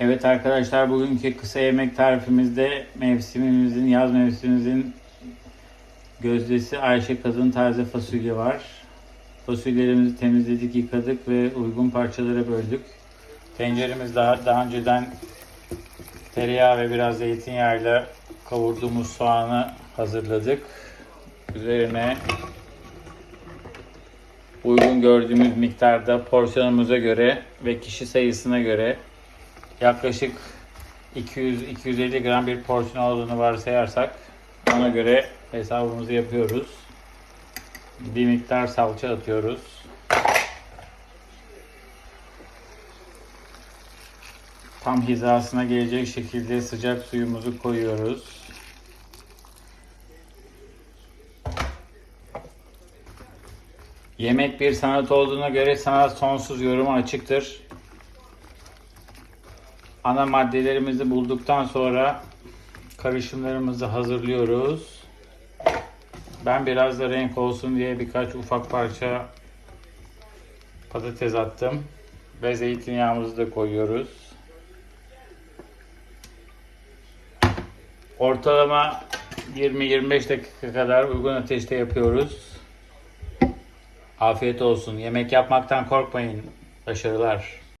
Evet arkadaşlar bugünkü kısa yemek tarifimizde mevsimimizin, yaz mevsimimizin gözdesi Ayşe Kadın taze fasulye var. Fasulyelerimizi temizledik, yıkadık ve uygun parçalara böldük. Tenceremiz daha, daha önceden tereyağı ve biraz zeytinyağıyla kavurduğumuz soğanı hazırladık. Üzerine uygun gördüğümüz miktarda porsiyonumuza göre ve kişi sayısına göre yaklaşık 200-250 gram bir porsiyon olduğunu varsayarsak ona göre hesabımızı yapıyoruz. Bir miktar salça atıyoruz. Tam hizasına gelecek şekilde sıcak suyumuzu koyuyoruz. Yemek bir sanat olduğuna göre sanat sonsuz yoruma açıktır. Ana maddelerimizi bulduktan sonra karışımlarımızı hazırlıyoruz. Ben biraz da renk olsun diye birkaç ufak parça patates attım. Ve zeytinyağımızı da koyuyoruz. Ortalama 20-25 dakika kadar uygun ateşte yapıyoruz. Afiyet olsun. Yemek yapmaktan korkmayın. Başarılar.